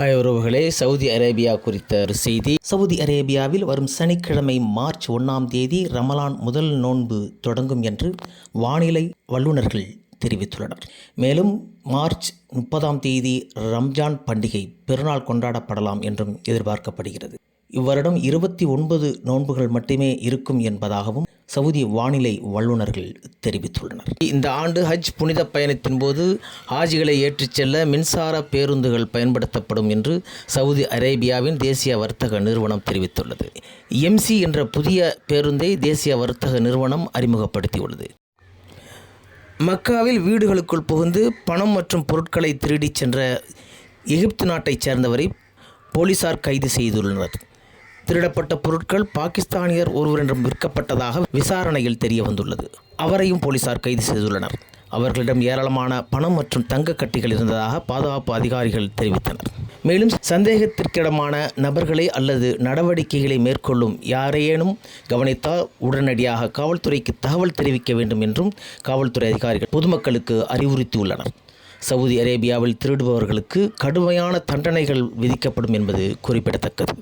Hi உறவுகளே Saudi Arabia குறித்த ஒரு செய்தி. சவுதி அரேபியாவில் வரும் சனிக்கிழமை மார்ச் ஒன்றாம் தேதி ரமலான் முதல் நோன்பு தொடங்கும் என்று வானிலை வல்லுநர்கள் தெரிவித்துள்ளனர். மேலும் மார்ச் முப்பதாம் தேதி ரம்ஜான் பண்டிகை பெருநாள் கொண்டாடப்படலாம் என்றும் எதிர்பார்க்கப்படுகிறது. இவ்வருடம் இருபத்தி ஒன்பது நோன்புகள் மட்டுமே இருக்கும் என்பதாகவும் சவுதி வானிலை வல்லுநர்கள் தெரிவித்துள்ளனர். இந்த ஆண்டு ஹஜ் புனித பயணத்தின் போது ஹாஜிகளை ஏற்றிச் செல்ல மின்சார பேருந்துகள் பயன்படுத்தப்படும் என்று சவுதி அரேபியாவின் தேசிய வர்த்தக நிறுவனம் தெரிவித்துள்ளது. எம்சி என்ற புதிய பேருந்தை தேசிய வர்த்தக நிறுவனம் அறிமுகப்படுத்தியுள்ளது. மக்காவில் வீடுகளுக்குள் புகுந்து பணம் மற்றும் பொருட்களை திருடிச் சென்ற எகிப்து நாட்டைச் சேர்ந்தவரை போலீசார் கைது செய்துள்ளனர். திருடப்பட்ட பொருட்கள் பாகிஸ்தானியர் ஒருவரிடம் விற்கப்பட்டதாக விசாரணையில் தெரிய வந்துள்ளது அவரையும் போலீசார் கைது செய்துள்ளனர். அவர்களிடம் ஏராளமான பணம் மற்றும் தங்க கட்டிகள் இருந்ததாக பாதுகாப்பு அதிகாரிகள் தெரிவித்தனர். மேலும் சந்தேகத்திற்கிடமான நபர்களை அல்லது நடவடிக்கைகளை மேற்கொள்ளும் யாரையேனும் கவனித்தால் உடனடியாக காவல்துறைக்கு தகவல் தெரிவிக்க வேண்டும் என்றும் காவல்துறை அதிகாரிகள் பொதுமக்களுக்கு அறிவுறுத்தியுள்ளனர். சவுதி அரேபியாவில் திருடுபவர்களுக்கு கடுமையான தண்டனைகள் விதிக்கப்படும் என்பது குறிப்பிடத்தக்கது.